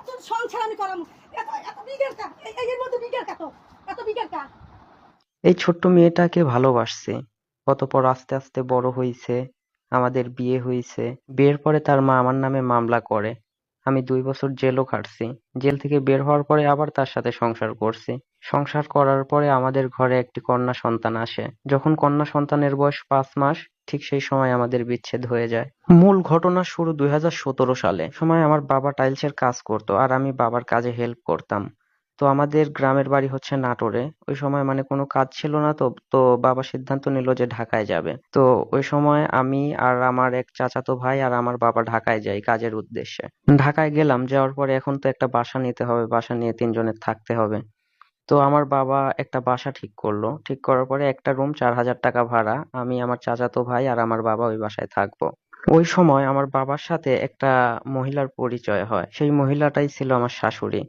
এত সংসার আমি এত এত কা এর মধ্যে কা তো? এত কা? এই ছোট্ট মেয়েটাকে ভালোবাসছি। অতঃপর আস্তে আস্তে বড় হইছে, আমাদের বিয়ে হইছে। বিয়ের পরে তার মা আমার নামে মামলা করে। আমি দুই বছর জেলও খাটছি। জেল থেকে বের হওয়ার পরে আবার তার সাথে সংসার করছি। সংসার করার পরে আমাদের ঘরে একটি কন্যা সন্তান আসে। যখন কন্যা সন্তানের বয়স পাঁচ মাস ঠিক সেই সময় আমাদের বিচ্ছেদ হয়ে যায়। মূল ঘটনা শুরু দুই হাজার সতেরো সালে। সময় আমার বাবা টাইলসের কাজ করতো আর আমি বাবার কাজে হেল্প করতাম। তো আমাদের গ্রামের বাড়ি হচ্ছে নাটোরে। ওই সময় মানে কোনো কাজ ছিল না তো তো বাবা সিদ্ধান্ত নিল যে ঢাকায় যাবে। তো ওই সময় আমি আর আমার এক চাচাতো ভাই আর আমার বাবা ঢাকায় যাই কাজের উদ্দেশ্যে। ঢাকায় গেলাম যাওয়ার পরে এখন তো একটা বাসা নিতে হবে বাসা নিয়ে তিনজনের থাকতে হবে। তো আমার বাবা একটা বাসা ঠিক করল। ঠিক করার পরে একটা রুম চার হাজার টাকা ভাড়া। আমি আমার চাচাতো ভাই আর আমার বাবা ওই বাসায় থাকব। ওই সময় আমার বাবার সাথে একটা মহিলার পরিচয় হয়। সেই মহিলাটাই ছিল আমার শাশুড়ি।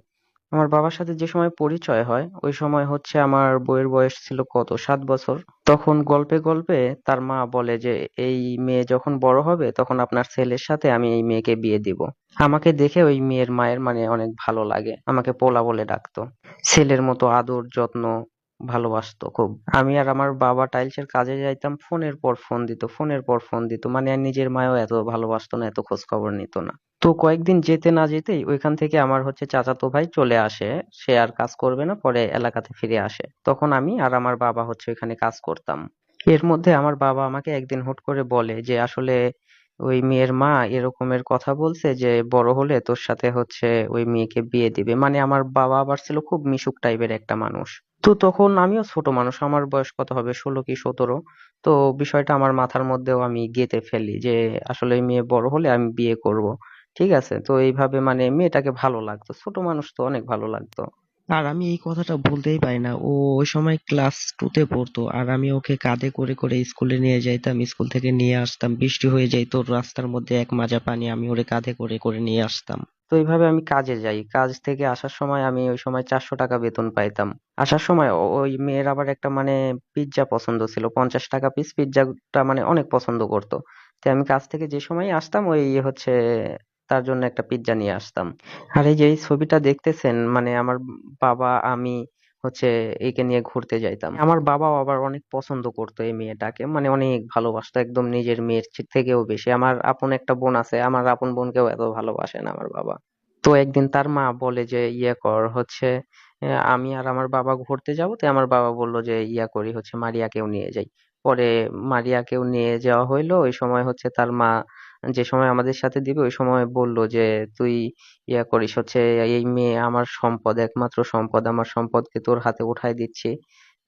আমার বাবার সাথে যে সময় পরিচয় হয়, ওই সময় হচ্ছে আমার বউয়ের বয়স ছিল কত? সাত বছর। তখন গল্পে গল্পে তার মা বলে যে, এই মেয়ে যখন বড় হবে, তখন আপনার ছেলের সাথে আমি এই মেয়েকে বিয়ে দিব। আমাকে দেখে ওই মেয়ের মায়ের মানে অনেক ভালো লাগে। আমাকে পোলা বলে ডাকতো। ছেলের মতো আদর, যত্ন ভালোবাসতো খুব। আমি আর আমার বাবা টাইলসের কাজে যাইতাম, ফোনের পর ফোন দিত, ফোনের পর ফোন দিত। মানে আর নিজের মায়ও এত ভালোবাসতো না, এত খোঁজ খবর নিত না। তো কয়েকদিন যেতে না যেতেই ওইখান থেকে আমার হচ্ছে চাচাতো ভাই চলে আসে, সে আর কাজ করবে না, পরে এলাকাতে ফিরে আসে। তখন আমি আর আমার বাবা হচ্ছে ওইখানে কাজ করতাম। এর মধ্যে আমার বাবা আমাকে একদিন হুট করে বলে যে, আসলে ওই মেয়ের মা এরকমের কথা বলছে যে, বড় হলে তোর সাথে হচ্ছে ওই মেয়েকে বিয়ে দিবে। মানে আমার বাবা আবার ছিল খুব মিশুক টাইপের একটা মানুষ। তো তখন আমিও ছোট মানুষ, আমার বয়স কত হবে? ষোলো কি সতেরো? তো বিষয়টা আমার মাথার মধ্যেও আমি গেঁথে ফেলি যে, আসলে মেয়ে বড় হলে আমি বিয়ে করব। ঠিক আছে? তো এইভাবে মানে মেয়েটাকে ভালো লাগতো, ছোট মানুষ তো অনেক ভালো লাগতো। আর আমি এই কথাটা ভুলতেই পারি না, ও ওই সময় ক্লাস টু তে পড়তো, আর আমি ওকে কাঁধে করে করে স্কুলে নিয়ে যাইতাম, স্কুল থেকে নিয়ে আসতাম, বৃষ্টি হয়ে যাইতো, রাস্তার মধ্যে এক মাজা পানি আমি ওরে কাঁধে করে করে নিয়ে আসতাম। তো এইভাবে আমি কাজে যাই। কাজ থেকে আসার সময় আমি ওই সময় চারশো টাকা বেতন পাইতাম। আসার সময় ওই মেয়ের আবার একটা মানে পিৎজা পছন্দ ছিল, পঞ্চাশ টাকা পিস পিৎজাটা মানে অনেক পছন্দ করতো। তো আমি কাজ থেকে যে সময় আসতাম, ওই হচ্ছে তার জন্য একটা পিৎজা নিয়ে আসতাম। আর এই যে এই ছবিটা দেখতেছেন মানে আমার বাবা, আমি হচ্ছে একে নিয়ে ঘুরতে যাইতাম। আমার বাবাও আবার অনেক পছন্দ করতো এই মেয়েটাকে মানে অনেক ভালোবাসতো, একদম নিজের মেয়ের থেকেও বেশি। আমার আপন একটা বোন আছে, আমার আপন বোনকেও এত ভালোবাসে না আমার বাবা। তো একদিন তার মা বলে যে ইয়ে কর, হচ্ছে আমি আর আমার বাবা ঘুরতে যাব। তো আমার বাবা বলল যে, ইয়া করি, হচ্ছে মারিয়াকেও নিয়ে যাই। পরে মারিয়াকেও নিয়ে যাওয়া হইল। ওই সময় হচ্ছে তার মা যে সময় আমাদের সাথে দিবে, ওই সময় বলল যে, তুই ইয়া করিস, হচ্ছে এই মেয়ে আমার সম্পদ, একমাত্র সম্পদ, আমার সম্পদকে তোর হাতে উঠাই দিচ্ছি,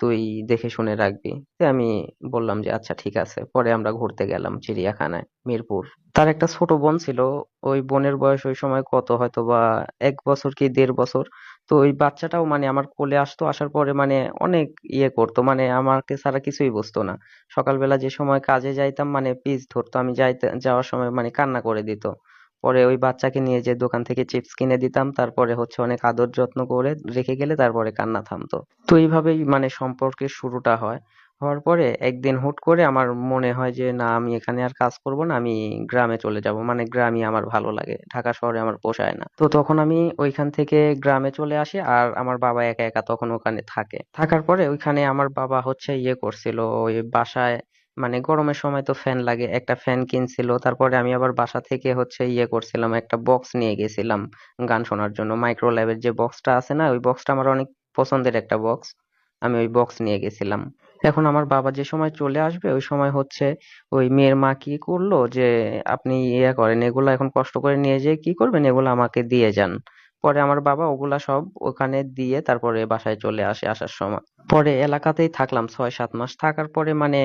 তুই দেখে শুনে রাখবি। তো আমি বললাম যে আচ্ছা ঠিক আছে। পরে আমরা ঘুরতে গেলাম চিড়িয়াখানায়, মিরপুর। তার একটা ছোট বোন ছিল, ওই বোনের বয়স ওই সময় কত হয়তো বা এক বছর কি দেড় বছর তো ওই বাচ্চাটাও মানে আমার কোলে আসতো, আসার পরে মানে অনেক ইয়ে করতো। মানে আমাকে ছাড়া কিছুই বুঝতো না। সকালবেলা যে সময় কাজে যাইতাম মানে পিচ ধরতো, আমি যাইতে, যাওয়ার সময় মানে কান্না করে দিত। পরে ওই বাচ্চাকে নিয়ে যে দোকান থেকে চিপস কিনে দিতাম। তারপরে হচ্ছে অনেক আদর যত্ন করে রেখে গেলে তারপরে কান্না থামতো। তো এইভাবেই মানে সম্পর্কের শুরুটা হয়। হওয়ার পরে একদিন হুট করে আমার মনে হয় যে, না, আমি এখানে আর কাজ করব না, আমি গ্রামে চলে যাব। মানে গ্রামই আমার ভালো লাগে, ঢাকা শহরে আমার পোষায় না। তো তখন আমি ওইখান থেকে গ্রামে চলে আসি আর আমার বাবা একা একা তখন ওখানে থাকে। থাকার পরে ওইখানে আমার বাবা হচ্ছে ইয়ে করছিল, ওই বাসায় মানে গরমের সময় তো ফ্যান লাগে, একটা ফ্যান কিনছিল। তারপরে আমি আবার বাসা থেকে হচ্ছে ইয়ে করছিলাম, একটা বক্স নিয়ে গেছিলাম গান শোনার জন্য। মাইক্রো ল্যাবের যে বক্সটা আছে না, ওই বক্সটা আমার অনেক পছন্দের একটা বক্স। আমি ওই বক্স নিয়ে গেছিলাম। এখন আমার বাবা যে সময় চলে আসবে, ওই সময় হচ্ছে ওই মেয়ের মা কি করল যে, আপনি ইয়ে করেন, এগুলা এখন কষ্ট করে নিয়ে যেয়ে কি করবেন? এগুলো আমাকে দিয়ে যান। পরে আমার বাবা ওগুলা সব ওখানে দিয়ে তারপরে বাসায় চলে আসে আসার সময়। পরে এলাকাতেই থাকলাম ছয় সাত মাস। থাকার পরে মানে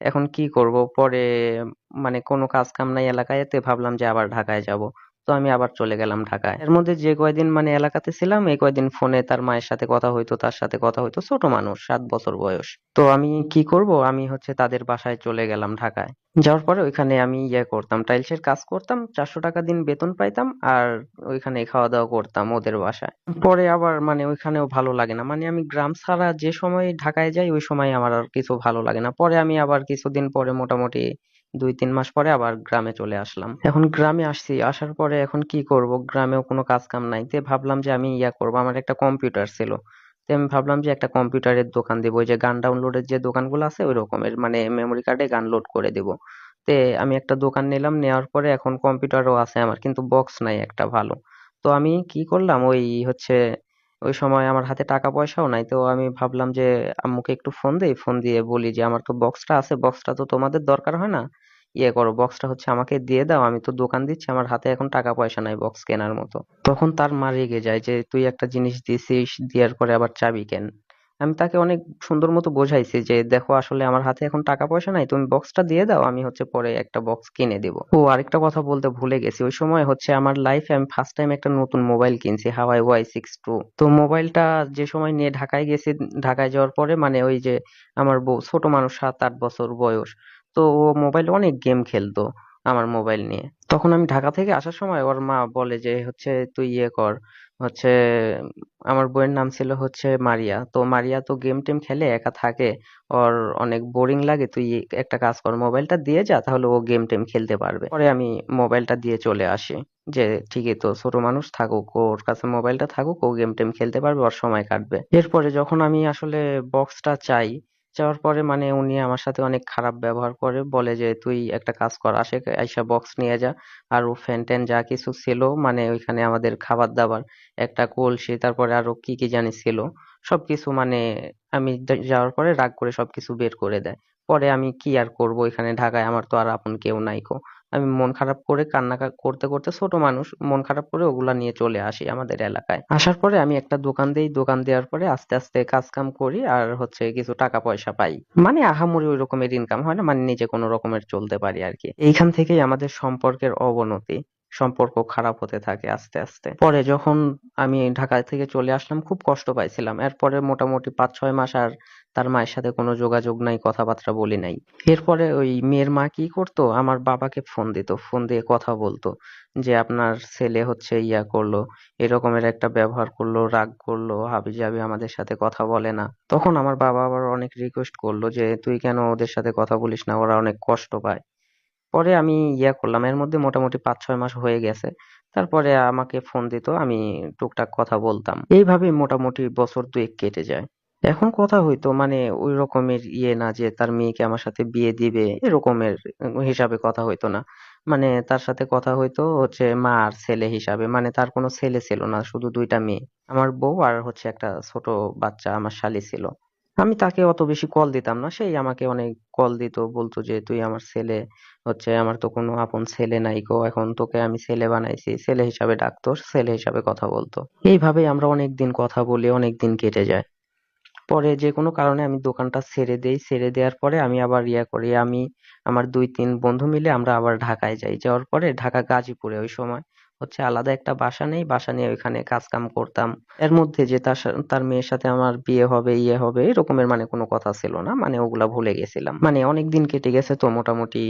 এখন কি করব? পরে মানে কোনো কাজ কাম নাই এলাকায়, এতে ভাবলাম যে আবার ঢাকায় যাব। তো আমি আবার চলে গেলাম ঢাকায়। এর মধ্যে যে কয়দিন মানে এলাকাতে ছিলাম, এই কয়দিন ফোনে তার মায়ের সাথে কথা হইতো, তার সাথে কথা হইতো, ছোট মানুষ, সাত বছর বয়স। তো আমি কি করব? আমি হচ্ছে তাদের বাসায় চলে গেলাম ঢাকায়। যাওয়ার পরে ওইখানে আমি ইয়ে করতাম, টাইলসের কাজ করতাম, চারশো টাকা দিন বেতন পাইতাম আর ওইখানে খাওয়া দাওয়া করতাম ওদের বাসায়। পরে আবার মানে ওইখানেও ভালো লাগে না। মানে আমি গ্রাম ছাড়া যে সময় ঢাকায় যাই, ওই সময় আমার আর কিছু ভালো লাগে না। পরে আমি আবার কিছুদিন পরে মোটামুটি দুই তিন মাস পরে আবার গ্রামে চলে আসলাম। এখন গ্রামে আসছি, আসার পরে এখন কি করব? গ্রামেও কোনো কাজ কাম নাই। তে ভাবলাম যে আমি ইয়া করব, আমার একটা কম্পিউটার ছিল। তো আমি ভাবলাম যে একটা কম্পিউটারের দোকান দেবো, ওই যে গান ডাউনলোডের যে দোকানগুলো আছে ওই রকমের মানে মেমোরি কার্ডে গান লোড করে দেবো। তে আমি একটা দোকান নিলাম, নেওয়ার পরে এখন কম্পিউটারও আছে আমার, কিন্তু বক্স নাই একটা ভালো। তো আমি কি করলাম, ওই হচ্ছে ওই সময় আমার হাতে টাকা পয়সাও নাই, তো আমি ভাবলাম যে, আম্মুকে একটু ফোন দেই ফোন দিয়ে বলি যে, আমার তো বক্সটা আছে বক্সটা তো তোমাদের দরকার হয় না? ইয়ে করো বক্সটা হচ্ছে আমাকে দিয়ে দাও, আমি তো দোকান দিচ্ছি, আমার হাতে এখন টাকা পয়সা নাই বক্স কেনার মতো। তখন তার মা রেগে যায় যে, তুই একটা জিনিস দিছিস, দেওয়ার পরে আবার চাবি কেন? আমি তাকে অনেক সুন্দর মতো বোঝাইছি যে, দেখো, আসলে আমার হাতে এখন টাকা পয়সা নাই, তুমি বক্সটা দিয়ে দাও, আমি হচ্ছে পরে একটা বক্স কিনে দেব। ও, আরেকটা কথা বলতে ভুলে গেছি। ওই সময় হচ্ছে আমার লাইফে আমি ফার্স্ট টাইম একটা নতুন মোবাইল কিনছি হাওয়াই ওয়াই সিক্স টু তো মোবাইলটা যে সময় নিয়ে ঢাকায় গেছি, ঢাকায় যাওয়ার পরে মানে ওই যে আমার বউ, ছোট মানুষ, সাত, আট বছর বয়স, তো ও মোবাইল অনেক গেম খেলতো আমার মোবাইল নিয়ে। তখন আমি ঢাকা থেকে আসার সময় ওর মা বলে যে, হচ্ছে তুই ইয়ে কর হচ্ছে, আমার বইয়ের নাম ছিল হচ্ছে মারিয়া। তো মারিয়া তো গেম টেম খেলে, একা থাকে, ওর অনেক বোরিং লাগে, তুই একটা কাজ কর, মোবাইলটা দিয়ে যা, তাহলে ও গেম টেম খেলতে পারবে। পরে আমি মোবাইলটা দিয়ে চলে আসি, যে ঠিকই তো, ছোট মানুষ থাকুক, ওর কাছে মোবাইলটা থাকুক, ও গেম টেম খেলতে পারবে, ওর সময় কাটবে। এরপরে যখন আমি আসলে বক্সটা চাই চাওয়ার পরে মানে উনি আমার সাথে অনেক খারাপ ব্যবহার করে। বলে যে, তুই একটা কাজ কর, আসে আইসা বক্স নিয়ে যা। আর ও ফ্যান ট্যান যা কিছু ছিল মানে ওইখানে আমাদের খাবার দাবার একটা কলসি, তারপরে আরও কি কি জানি ছিল, সবকিছু মানে আমি যাওয়ার পরে রাগ করে সবকিছু বের করে দেয়। পরে আমি কি আর করব এখানে ঢাকায়? আমার তো আর আপন কেউ নাই কো। আমি মন খারাপ করে কান্না করতে করতে ছোট মানুষ, মন খারাপ করে ওগুলা নিয়ে চলে আসি আমাদের এলাকায়। আসার পরে আমি একটা দোকান দেই, দোকান দেওয়ার পরে আস্তে আস্তে কাজ কাম করি আর হচ্ছে কিছু টাকা পয়সা পাই। মানে আহামরি ওই রকমের ইনকাম হয় না মানে নিজে কোনো রকমের চলতে পারি আর কি। এইখান থেকেই আমাদের সম্পর্কের অবনতি, সম্পর্ক খারাপ হতে থাকে আস্তে আস্তে। পরে যখন আমি ঢাকা থেকে চলে আসলাম, খুব কষ্ট পাইছিলাম। এরপরে মোটামুটি পাঁচ, ছয় মাস আর তার মায়ের সাথে কোনো যোগাযোগ নাই, কথাবার্তা বলি নাই। এরপরে ওই মেয়ের মা কি করতো? আমার বাবাকে ফোন দিত, ফোন দিয়ে কথা বলতো যে আপনার ছেলে হচ্ছে ইয়া করল, এরকমের একটা ব্যবহার করল, রাগ করল হাবিজাবি আমাদের সাথে কথা বলে না। তখন আমার বাবা আবার অনেক রিকোয়েস্ট করল যে, তুই কেন ওদের সাথে কথা বলিস না? ওরা অনেক কষ্ট পায়। পরে আমি ইয়া করলাম, এর মধ্যে মোটামুটি পাঁচ ছয় মাস হয়ে গেছে। তারপরে আমাকে ফোন দিত, আমি টুকটাক কথা বলতাম। এইভাবে মোটামুটি বছর দুয়েক কেটে যায়। এখন কথা হইতো মানে ওই রকমের ইয়ে না যে তার মেয়েকে আমার সাথে বিয়ে দিবে, এরকমের হিসাবে কথা হইতো না। মানে তার সাথে কথা হইতো হচ্ছে মা আর ছেলে হিসাবে মানে তার কোনো ছেলে ছিল না, শুধু দুইটা মেয়ে। আমার বউ আর হচ্ছে একটা ছোট বাচ্চা আমার শালি ছিল। আমি তাকে অত বেশি কল দিতাম না, সেই আমাকে অনেক কল দিত, বলতো যে তুই আমার ছেলে, হচ্ছে আমার তো কোনো আপন ছেলে নাই গো, এখন তোকে আমি ছেলে বানাইছি, ছেলে হিসাবে ডাকতো, ছেলে হিসাবে কথা বলতো। এইভাবেই আমরা অনেক দিন কথা বলি অনেক দিন কেটে যায়। পরে যে কোনো কারণে আমি দোকানটা ছেড়ে দেই, ছেড়ে দেওয়ার পরে আমি আবার ইয়া করি। আমি আমার দুই তিন বন্ধু মিলে আমরা আবার ঢাকায় যাই। যাওয়ার পরে ঢাকা গাজীপুরে ওই সময় হচ্ছে আলাদা একটা বাসা নেই, বাসা নিয়ে ওইখানে কাজ কাম করতাম। এর মধ্যে যে তার তার মেয়ের সাথে আমার বিয়ে হবে ইয়ে হবে, এরকমের মানে কোনো কথা ছিল না। মানে ওগুলা ভুলে গেছিলাম। মানে অনেক দিন কেটে গেছে তো, মোটামুটি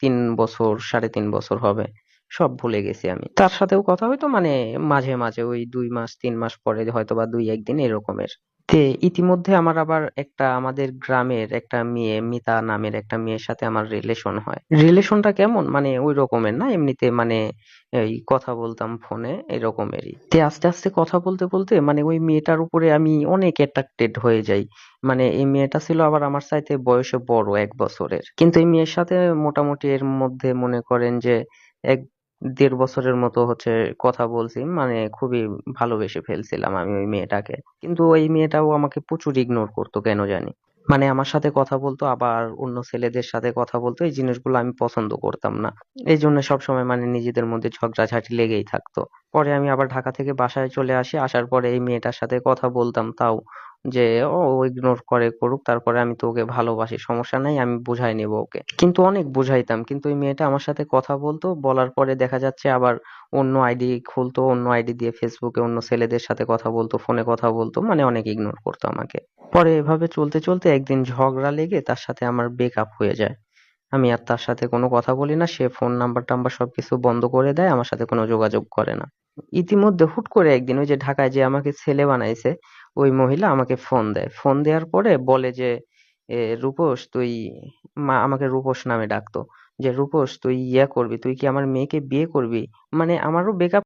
তিন বছর, সাড়ে তিন বছর হবে। সব ভুলে গেছি আমি। তার সাথেও কথা হয়তো মানে মাঝে মাঝে ওই দুই মাস, তিন মাস পরে হয়তো বা দুই, একদিন এরকমের। তে ইতিমধ্যে আমার আবার একটা আমাদের গ্রামের একটা মেয়ে, মিতা নামের একটা মেয়ের সাথে আমার রিলেশন হয়। রিলেশনটা কেমন? মানে ওই রকমের না? এমনিতে মানে এই কথা বলতাম ফোনে এরকমেরই তে আস্তে আস্তে কথা বলতে বলতে মানে ওই মেয়েটার উপরে আমি অনেক অ্যাট্রাক্টেড হয়ে যাই। মানে এই মেয়েটা ছিল আবার আমার চাইতে বয়সে বড় এক বছরের। কিন্তু এই মেয়ের সাথে মোটামুটি এর মধ্যে মনে করেন যে এক দেড় বছরের মতো হচ্ছে কথা বলছি মানে খুবই ভালোবেসে ফেলছিলাম আমি ওই মেয়েটাকে। কিন্তু ওই মেয়েটাও আমাকে প্রচুর ইগনোর করতো, কেন জানি। মানে আমার সাথে কথা বলতো, আবার অন্য ছেলেদের সাথে কথা বলতো, এই জিনিসগুলো আমি পছন্দ করতাম না। এই জন্য সবসময় মানে নিজেদের মধ্যে ঝগড়াঝাটি লেগেই থাকতো। পরে আমি আবার ঢাকা থেকে বাসায় চলে আসি, আসার পরে এই মেয়েটার সাথে কথা বলতাম, তাও যে, ও ইগনোর করে, করুক, তারপরে আমি তো ওকে ভালোবাসি, সমস্যা নাই, আমি বুঝাই নেব ওকে। কিন্তু অনেক বুঝাইতাম, কিন্তু ওই মেয়েটা আমার সাথে কথা বলতো, বলার পরে দেখা যাচ্ছে আবার অন্য আইডি খুলতো, অন্য আইডি দিয়ে ফেসবুকে অন্য ছেলেদের সাথে কথা বলতো, ফোনে কথা বলতো মানে অনেক ইগনোর করতো আমাকে। পরে এভাবে চলতে চলতে একদিন ঝগড়া লেগে তার সাথে আমার ব্রেকআপ হয়ে যায়। আমি আর তার সাথে কোনো কথা বলি না, সে ফোন নাম্বার টাম্বার সবকিছু বন্ধ করে দেয়, আমার সাথে কোনো যোগাযোগ করে না। ইতিমধ্যে হুট করে একদিন ওই যে ঢাকায় যে আমাকে ছেলে বানাইছে ওই মহিলা আমাকে ফোন দেয়। ফোন দেওয়ার পরে বলে যে এ, রূপস তুই মা আমাকে রূপস নামে ডাকতো। যে রূপস তুই ইয়া করবি তুই কি আমার মেয়েকে বিয়ে করবি? মানে আমারও ব্রেকআপ